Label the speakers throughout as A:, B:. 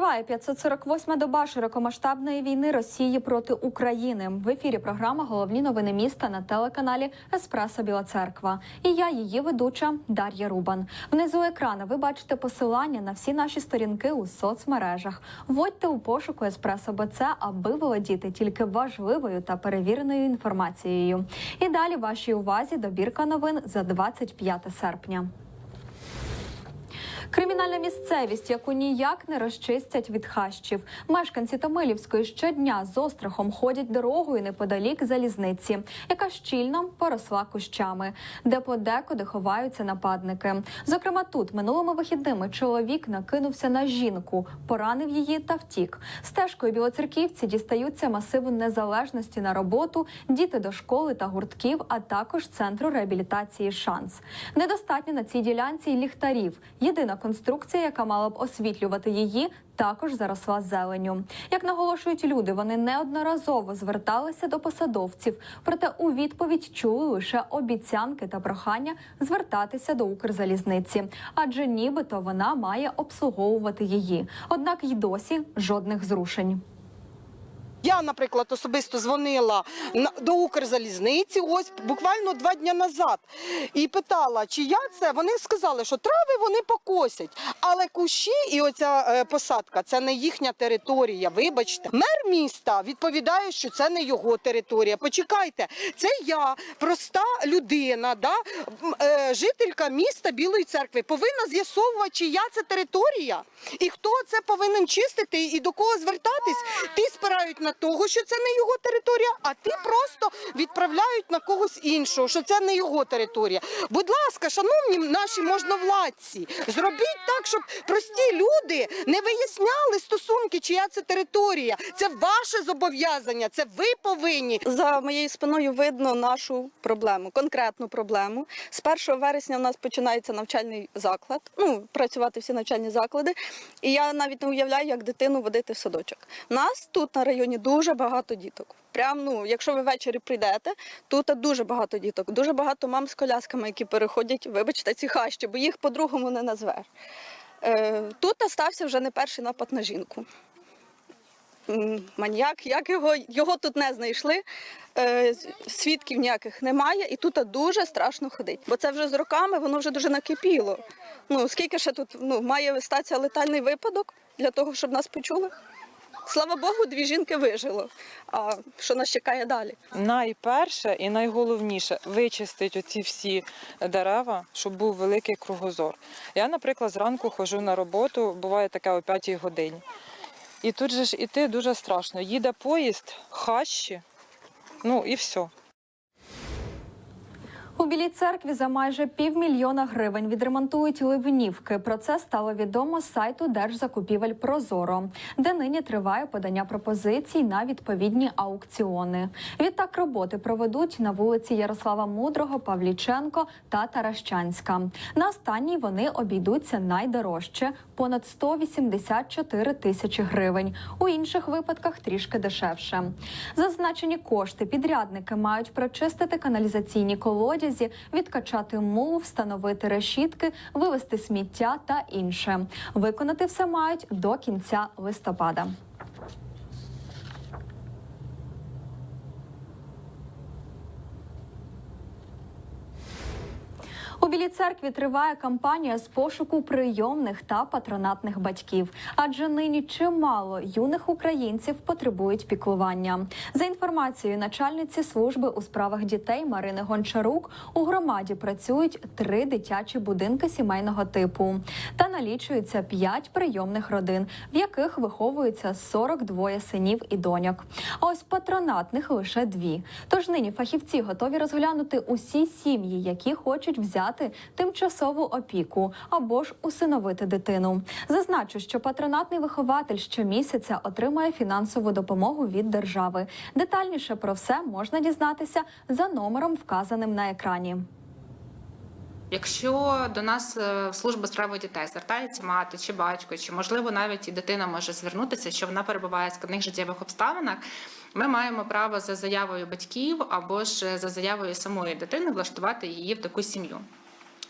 A: Триває 548-ма доба широкомасштабної війни Росії проти України. В ефірі програма Головні новини міста на телеканалі Еспресо Біла Церква. І я, її ведуча Дар'я Рубан. Внизу екрана ви бачите посилання на всі наші сторінки у соцмережах. Вводьте у пошуку Еспресо БЦ, аби володіти тільки важливою та перевіреною інформацією. І далі вашій увазі добірка новин за 25 серпня. Кримінальна місцевість, яку ніяк не розчистять від хащів. Мешканці Томилівської щодня з острахом ходять дорогою неподалік залізниці, яка щільно поросла кущами, де подекуди ховаються нападники. Зокрема, тут минулими вихідними чоловік накинувся на жінку, поранив її та втік. Стежкою білоцерківці дістаються масиву незалежності на роботу, діти до школи та гуртків, а також центру реабілітації Шанс. Недостатньо на цій ділянці ліхтарів. Єдина конструкція, яка мала б освітлювати її, також заросла зеленю. Як наголошують люди, вони неодноразово зверталися до посадовців, проте у відповідь чули лише обіцянки та прохання звертатися до Укрзалізниці, адже нібито вона має обслуговувати її. Однак й досі жодних зрушень.
B: Я, наприклад, особисто дзвонила до Укрзалізниці ось буквально два дні назад і питала, чи я це. Вони сказали, що трави вони покосять, але кущі і оця е, посадка це не їхня територія. Вибачте, мер міста відповідає, що це не його територія. Почекайте, це я, проста людина, да, е, жителька міста Білої церкви, повинна з'ясовувати, чия це територія і хто це повинен чистити і до кого звертатись. Ті спирають на того, що це не його територія, а ті просто відправляють на когось іншого, що це не його територія. Будь ласка, шановні наші можновладці, зробіть так, щоб прості люди не виясняли стосунки, чия це територія. Це ваше зобов'язання, це ви повинні.
C: За моєю спиною видно нашу проблему, конкретну проблему. З 1 вересня у нас починається навчальний заклад. Ну, працювати всі навчальні заклади. І я навіть не уявляю, як дитину водити в садочок. Нас тут на районі дуже багато діток. Прям, ну, якщо ви ввечері прийдете, тут дуже багато діток, дуже багато мам з колясками, які переходять, вибачте, ці хащі, бо їх по-другому не назвеш. Е, тут стався вже не перший напад на жінку. Маньяк, як його, його тут не знайшли, е, свідків ніяких немає, і тут дуже страшно ходить. Бо це вже з роками воно вже дуже накипіло. Ну, скільки ще тут ну, має статися летальний випадок для того, щоб нас почули? Слава Богу, дві жінки вижило. А що нас чекає далі?
D: Найперше і найголовніше вичистити оці всі дерева, щоб був великий кругозор. Я, наприклад, зранку ходжу на роботу, буває таке о 5 годині. І тут же ж іти дуже страшно. Їде поїзд, хащі, ну і все.
A: У Білій церкві за майже півмільйона гривень відремонтують ливнівки. Про це стало відомо з сайту Держзакупівель Прозоро, де нині триває подання пропозицій на відповідні аукціони. Відтак роботи проведуть на вулиці Ярослава Мудрого, Павліченко та Таращанська. На останній вони обійдуться найдорожче понад 184 тисячі гривень. У інших випадках трішки дешевше. Зазначені кошти підрядники мають прочистити каналізаційні колодязі, відкачати мул, встановити решітки, вивести сміття та інше. Виконати все мають до кінця листопада. У Білій церкві триває кампанія з пошуку прийомних та патронатних батьків, адже нині чимало юних українців потребують піклування. За інформацією начальниці служби у справах дітей Марини Гончарук, у громаді працюють три дитячі будинки сімейного типу та налічується п'ять прийомних родин, в яких виховується 42 синів і доньок. А ось патронатних лише дві. Тож нині фахівці готові розглянути усі сім'ї, які хочуть взяти тимчасову опіку або ж усиновити дитину. Зазначу, що патронатний вихователь щомісяця отримує фінансову допомогу від держави. Детальніше про все можна дізнатися за номером, вказаним на екрані.
E: Якщо до нас е, в службу справи дітей звертається мати чи батько, чи можливо навіть і дитина може звернутися, що вона перебуває в складних життєвих обставинах, ми маємо право за заявою батьків або ж за заявою самої дитини влаштувати її в таку сім'ю.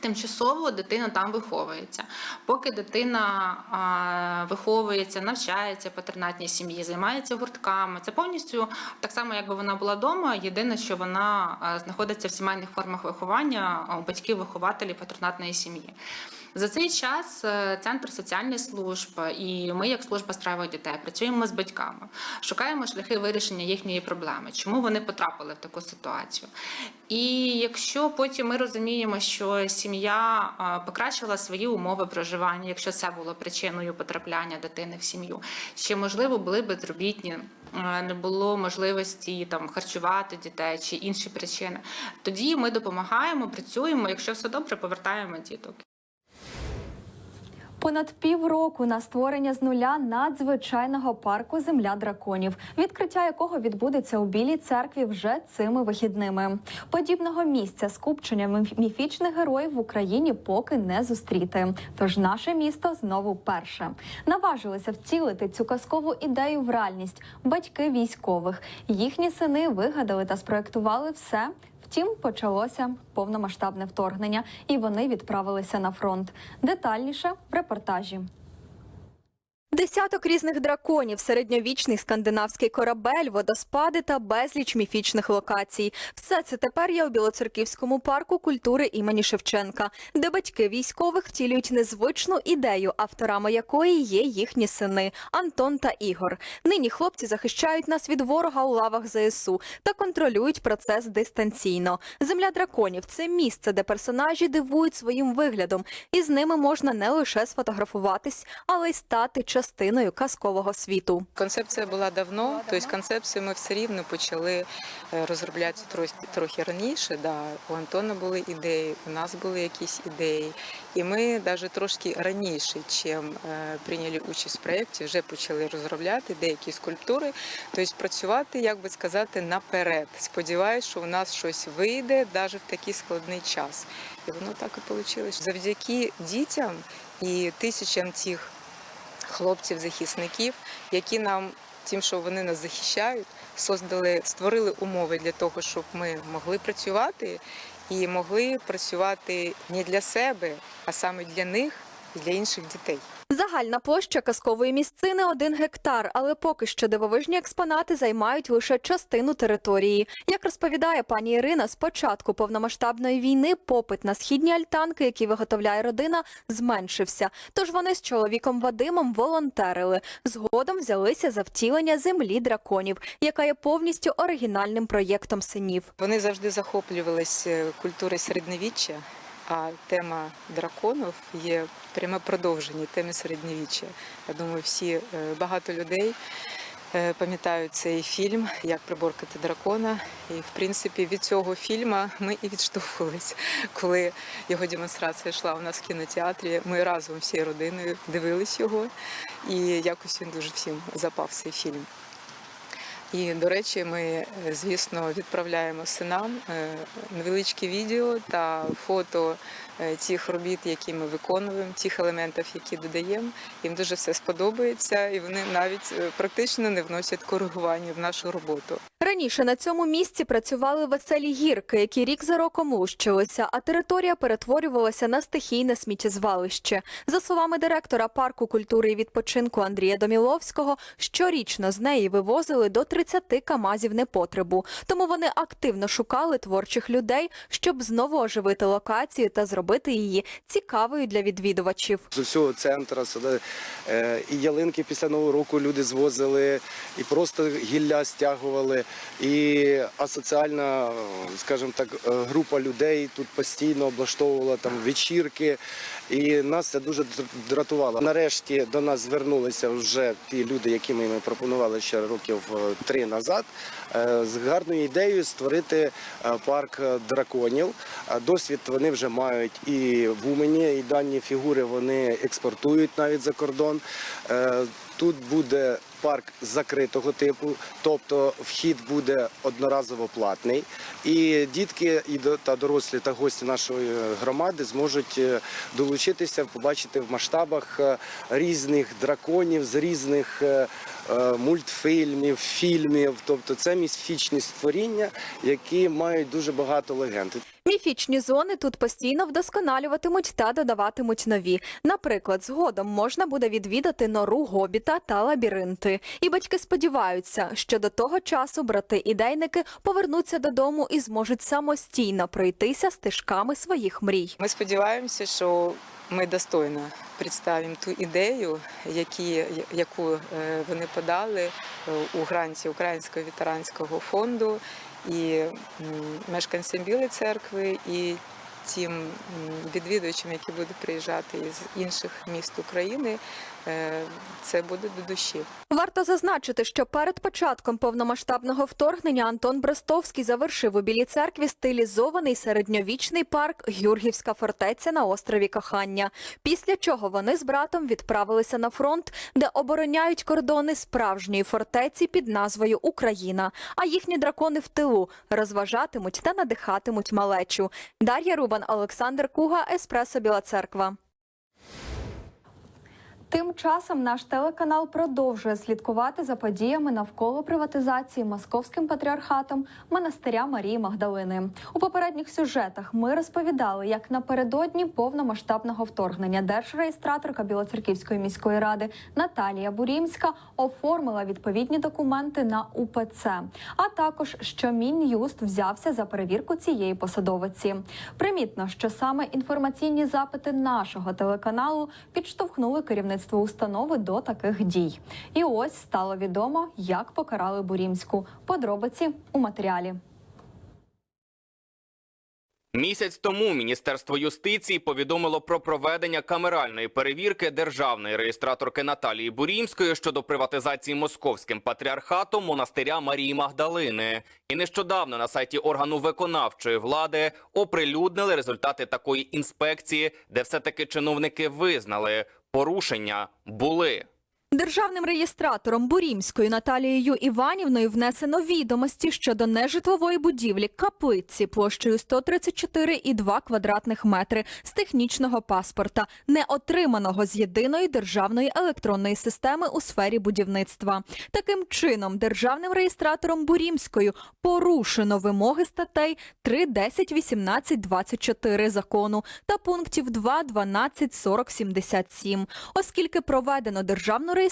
E: Тимчасово дитина там виховується. Поки дитина а, виховується, навчається патернатній сім'ї, займається гуртками. Це повністю так само, якби вона була вдома. Єдине, що вона знаходиться в сімейних формах виховання у батьків-вихователів патернатної сім'ї. За цей час е, центр соціальних служб і ми, як служба справи дітей, працюємо з батьками, шукаємо шляхи вирішення їхньої проблеми, чому вони потрапили в таку ситуацію. І якщо потім ми розуміємо, що сім'я е, покращила свої умови проживання, якщо це було причиною потрапляння дитини в сім'ю, чи можливо були безробітні, е, не було можливості там харчувати дітей чи інші причини, тоді ми допомагаємо, працюємо. Якщо все добре, повертаємо діток.
A: Понад півроку на створення з нуля надзвичайного парку Земля драконів, відкриття якого відбудеться у Білій церкві вже цими вихідними. Подібного місця скупчення міф- міфічних героїв в Україні поки не зустріти. Тож наше місто знову перше наважилися втілити цю казкову ідею в реальність. Батьки військових їхні сини вигадали та спроектували все. Втім, почалося повномасштабне вторгнення, і вони відправилися на фронт. Детальніше в репортажі. Десяток різних драконів, середньовічний скандинавський корабель, водоспади та безліч міфічних локацій. Все це тепер є у Білоцерківському парку культури імені Шевченка, де батьки військових втілюють незвичну ідею, авторами якої є їхні сини Антон та Ігор. Нині хлопці захищають нас від ворога у лавах ЗСУ та контролюють процес дистанційно. Земля драконів це місце, де персонажі дивують своїм виглядом, і з ними можна не лише сфотографуватись, але й стати частиною казкового світу.
F: Концепція була давно, тобто концепцію ми все рівно почали е, розробляти трохи, раніше. Да. У Антона були ідеї, у нас були якісь ідеї. І ми навіть трошки раніше, чим е, прийняли участь в проєкті, вже почали розробляти деякі скульптури, тобто працювати, як би сказати, наперед. Сподіваюсь, що у нас щось вийде навіть в такий складний час. І воно так і вийшло. Завдяки дітям і тисячам цих хлопців-захисників, які нам тим, що вони нас захищають, создали, створили умови для того, щоб ми могли працювати і могли працювати не для себе, а саме для них і для інших дітей.
A: Загальна площа казкової місцини один гектар, але поки що дивовижні експонати займають лише частину території. Як розповідає пані Ірина, з початку повномасштабної війни попит на східні альтанки, які виготовляє родина, зменшився. Тож вони з чоловіком Вадимом волонтерили. Згодом взялися за втілення землі драконів, яка є повністю оригінальним проєктом синів.
F: Вони завжди захоплювалися е, культурою середньовіччя, а тема драконів є пряме продовження теми середньовіччя. Я думаю, всі е, багато людей е, пам'ятають цей фільм Як приборкати дракона. І в принципі від цього фільму ми і відштовхувались. Коли його демонстрація йшла у нас в кінотеатрі, ми разом всією родиною дивились його, і якось він дуже всім запав цей фільм. І, до речі, ми, е, звісно, відправляємо синам е, невеличкі відео та фото тих робіт, які ми виконуємо, тих елементів, які додаємо. Їм дуже все сподобається, і вони навіть е, практично не вносять коригування в нашу роботу.
A: Раніше на цьому місці працювали веселі гірки, які рік за роком лущилися, а територія перетворювалася на стихійне сміттєзвалище. За словами директора парку культури і відпочинку Андрія Доміловського, щорічно з неї вивозили до 30 камазів непотребу. Тому вони активно шукали творчих людей, щоб знову оживити локацію та зробити її цікавою для відвідувачів.
G: З усього центру сюди е, і ялинки після нового року люди звозили, і просто гілля стягували. І асоціальна, скажімо так, е, група людей тут постійно облаштовувала там вечірки. І нас це дуже дратувало. Нарешті до нас звернулися вже ті люди, яким ми пропонували ще років е, три назад, з гарною ідеєю створити парк драконів. Досвід вони вже мають і в Умені, і дані фігури вони експортують навіть за кордон. Е, Тут буде парк закритого типу, тобто вхід буде одноразово платний. І дітки і та дорослі та гості нашої громади зможуть е, долучитися, побачити в масштабах е, різних драконів з різних е, е, мультфільмів, фільмів. Тобто це міфічні створіння, які мають дуже багато легенд.
A: Міфічні зони тут постійно вдосконалюватимуть та додаватимуть нові. Наприклад, згодом можна буде відвідати нору гобіта та лабіринти. І батьки сподіваються, що до того часу брати-ідейники повернуться додому і зможуть самостійно пройтися стежками своїх мрій.
F: Ми сподіваємося, що ми достойно представимо ту ідею, які, яку е, вони подали е, у гранті Українського ветеранського фонду і мешканцям Білої церкви, і тим відвідувачам, які будуть приїжджати із інших міст України. Е, Це буде до душі.
A: Варто зазначити, що перед початком повномасштабного вторгнення Антон Брестовський завершив у Білій церкві стилізований середньовічний парк Гюргівська фортеця на острові Кохання. Після чого вони з братом відправилися на фронт, де обороняють кордони справжньої фортеці під назвою Україна. А їхні дракони в тилу розважатимуть та надихатимуть малечу. Дар'я Рубан, Олександр Куга, Еспресо Біла Церква.
H: Тим часом наш телеканал продовжує слідкувати за подіями навколо приватизації московським патріархатом монастиря Марії Магдалини. У попередніх сюжетах ми розповідали, як напередодні повномасштабного вторгнення держреєстраторка Білоцерківської міської ради Наталія Бурімська оформила відповідні документи на УПЦ, а також що Мін'юст взявся за перевірку цієї посадовиці. Примітно, що саме інформаційні запити нашого телеканалу підштовхнули керівництво установи до таких дій. І ось стало відомо, як покарали Бурімську. Подробиці у матеріалі.
I: Місяць тому Міністерство юстиції повідомило про проведення камеральної перевірки державної реєстраторки Наталії Бурімської щодо приватизації московським патріархатом монастиря Марії Магдалини. І нещодавно на сайті органу виконавчої влади оприлюднили результати такої інспекції, де все-таки чиновники визнали, порушення були.
A: Державним реєстратором Бурімською Наталією Іванівною внесено відомості щодо нежитлової будівлі каплиці площею 134,2 квадратних метри з технічного паспорта, не отриманого з єдиної державної електронної системи у сфері будівництва. Таким чином, державним реєстратором Бурімською порушено вимоги статей 3, 10, 18, 24 закону та пунктів 2, 12, 40, 77, оскільки проведено державну реєстрацію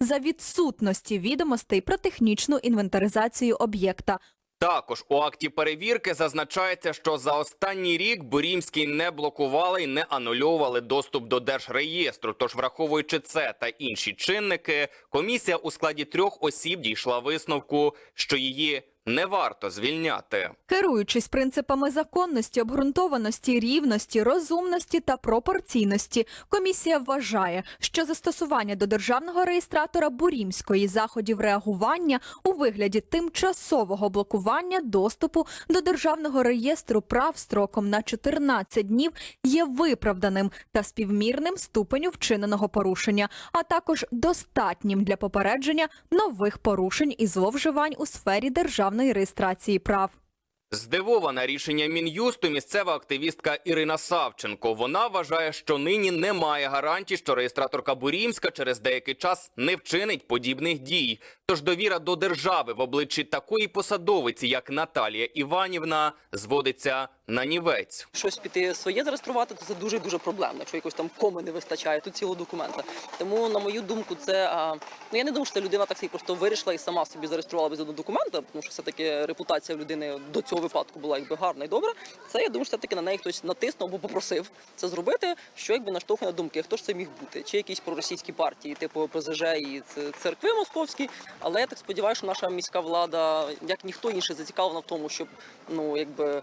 A: за відсутності відомостей про технічну інвентаризацію об'єкта.
I: Також у акті перевірки зазначається, що за останній рік Бурімський не блокували і не анульовували доступ до держреєстру. Тож, враховуючи це та інші чинники, комісія у складі трьох осіб дійшла висновку, що її не варто звільняти.
A: Керуючись принципами законності, обґрунтованості, рівності, розумності та пропорційності, комісія вважає, що застосування до державного реєстратора Бурімської заходів реагування у вигляді тимчасового блокування доступу до державного реєстру прав строком на 14 днів є виправданим та співмірним ступеню вчиненого порушення, а також достатнім для попередження нових порушень і зловживань у сфері державної реєстрації прав.
I: Здивована рішення мін'юсту місцева активістка Ірина Савченко. Вона вважає, що нині немає гарантій, що реєстраторка Бурімська через деякий час не вчинить подібних дій. Тож довіра до держави в обличчі такої посадовиці, як Наталія Іванівна, зводиться на нівець.
J: щось піти своє зареєструвати, то це дуже дуже проблемно. Якщо якось там коми не вистачає, тут цілого документа. Тому, на мою думку, це а, ну я не думаю, що людина так собі просто вирішила і сама собі зареєструвала без одного документа, тому що все таки репутація людини до цього випадку була якби гарна і добра. Це я думаю, що все таки на неї хтось натиснув або попросив це зробити, що якби наштовхує на думки, хто ж це міг бути, чи якісь проросійські партії, типу ПЗЖ і церкви московські. Але я так сподіваюся, що наша міська влада, як ніхто інший, зацікавлена в тому, щоб ну якби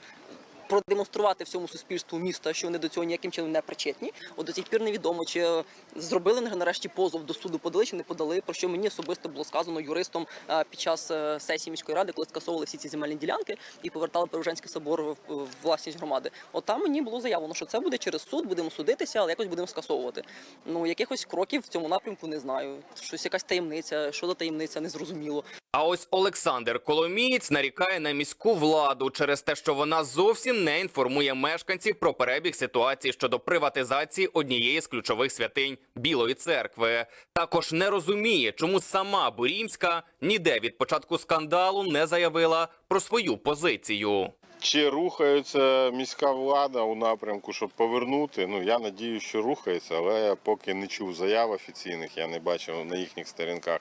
J: продемонструвати всьому суспільству міста, що вони до цього ніяким чином не причетні. От до цих пір невідомо, чи е, зробили нарешті позов до суду, подали чи не подали. Про що мені особисто було сказано юристом е, під час е, сесії міської ради, коли скасовували всі ці земельні ділянки і повертали Перуженський собор в власність громади. От там мені було заявлено, що це буде через суд, будемо судитися, але якось будемо скасовувати. Ну якихось кроків в цьому напрямку не знаю. Щось якась таємниця, що за таємниця, незрозуміло.
I: А ось Олександр Коломієць нарікає на міську владу через те, що вона зовсім не інформує мешканців про перебіг ситуації щодо приватизації однієї з ключових святинь Білої церкви. Також не розуміє, чому сама Бурімська ніде від початку скандалу не заявила про свою позицію.
K: Чи рухається міська влада у напрямку, щоб повернути? Ну я надію, що рухається, але я поки не чув заяв офіційних, я не бачив на їхніх сторінках.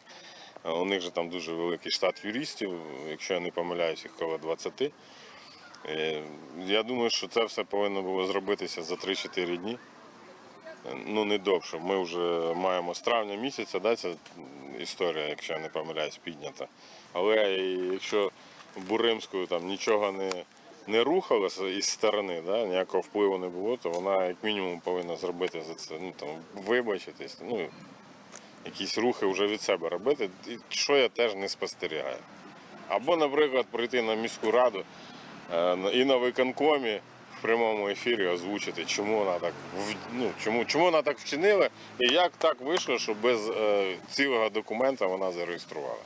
K: У них же там дуже великий штат юристів, якщо я не помиляюсь, їх коло 20. Е, Я думаю, що це все повинно було зробитися за 3-4 дні. Е, Ну, не довше. Ми вже маємо з травня місяця, да, ця історія, якщо я не помиляюсь, піднята. Але якщо Буримською там нічого не, не рухалося із сторони, да, ніякого впливу не було, то вона як мінімум повинна зробити за це, ну там вибачитись, ну якісь рухи вже від себе робити, що я теж не спостерігаю. Або, наприклад, прийти на міську раду і на виконкомі в прямому ефірі озвучити, чому вона так ну, чому, чому вона так вчинила, і як так вийшло, що без е, цілого документа вона зареєструвала.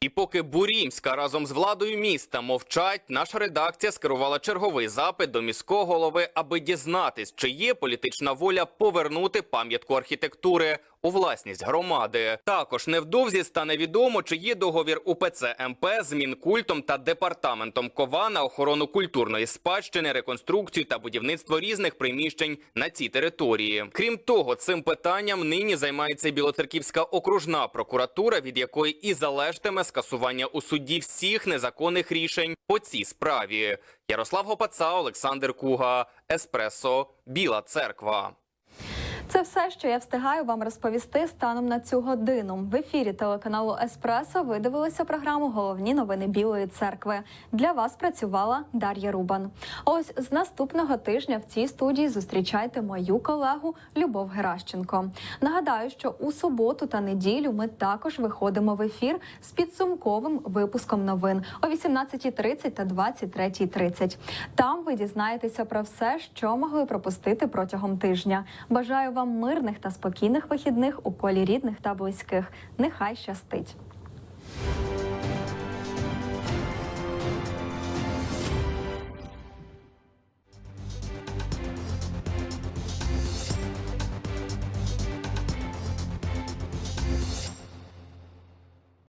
I: І поки Бурімська разом з владою міста мовчать, наша редакція скерувала черговий запит до міського голови, аби дізнатись, чи є політична воля повернути пам'ятку архітектури у власність громади. Також невдовзі стане відомо, чи є договір УПЦ МП з Мінкультом та департаментом КОВА на охорону культурної спадщини, реконструкцію та будівництво різних приміщень на цій території. Крім того, цим питанням нині займається Білоцерківська окружна прокуратура, від якої і залежатиме скасування у суді всіх незаконних рішень по цій справі. Ярослав Гопаца, Олександр Куга, Еспресо, Біла Церква.
A: Це все, що я встигаю вам розповісти станом на цю годину. В ефірі телеканалу Еспресо ви дивилися програму Головні новини Білої церкви. Для вас працювала Дар'я Рубан. Ось з наступного тижня в цій студії зустрічайте мою колегу Любов Геращенко. Нагадаю, що у суботу та неділю ми також виходимо в ефір з підсумковим випуском новин о 18.30 та 23.30. Там ви дізнаєтеся про все, що могли пропустити протягом тижня. Бажаю вам мирних та спокійних вихідних у колі рідних та близьких. Нехай щастить.